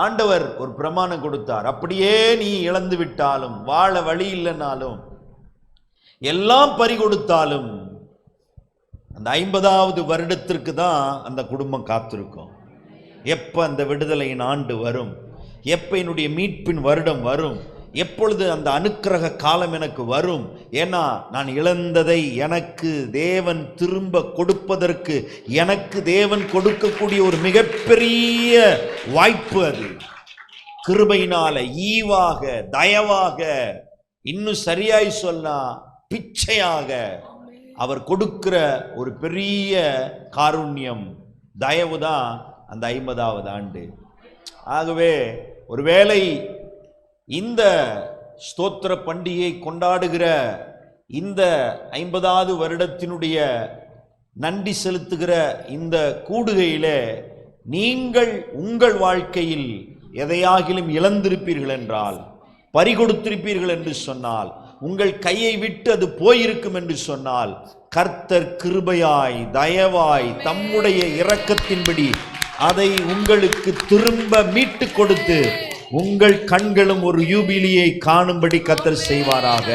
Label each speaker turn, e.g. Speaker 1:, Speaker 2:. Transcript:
Speaker 1: ஆண்டவர் ஒரு பிரமாணம் கொடுத்தார். அப்படியே நீ இழந்து விட்டாலும் வாழ வழி இல்லைனாலும் எல்லாம் பறி கொடுத்தாலும் அந்த ஐம்பதாவது வருடத்திற்கு தான் அந்த குடும்பம் காத்திருக்கும். எப்போ அந்த விடுதலையின் ஆண்டு வரும்? எப்போ என்னுடைய மீட்பின் வருடம் வரும்? எப்பொழுது அந்த அனுக்கிரக காலம் எனக்கு வரும்? ஏன்னா நான் இழந்ததை எனக்கு தேவன் திரும்ப கொடுப்பதற்கு எனக்கு தேவன் கொடுக்கக்கூடிய ஒரு மிகப்பெரிய வாய்ப்பு அது. கிருபையினால ஈவாக தயவாக இன்னும் சரியாய் சொன்னா பிச்சையாக அவர் கொடுக்கிற ஒரு பெரிய காருண்யம் தயவு தான் அந்த ஐம்பதாவது ஆண்டு. ஆகவே ஒருவேளை இந்த ஸ்தோத்திர பண்டிகை கொண்டாடுகிற இந்த ஐம்பதாவது வருடத்தினுடைய நன்றி செலுத்துகிற இந்த கூடுகையில் நீங்கள் உங்கள் வாழ்க்கையில் எதையாகிலும் இழந்திருப்பீர்கள் என்றால் பறிகொடுத்திருப்பீர்கள் என்று சொன்னால் உங்கள் கையை விட்டு அது போயிருக்கும் என்று சொன்னால் கர்த்தர் கிருபையாய் தயவாய் தம்முடைய இரக்கத்தின்படி அதை உங்களுக்கு திரும்ப மீட்டு கொடுத்து உங்கள் கண்களும் ஒரு யூபிலியை காணும்படி கத்தர் செய்வாராக.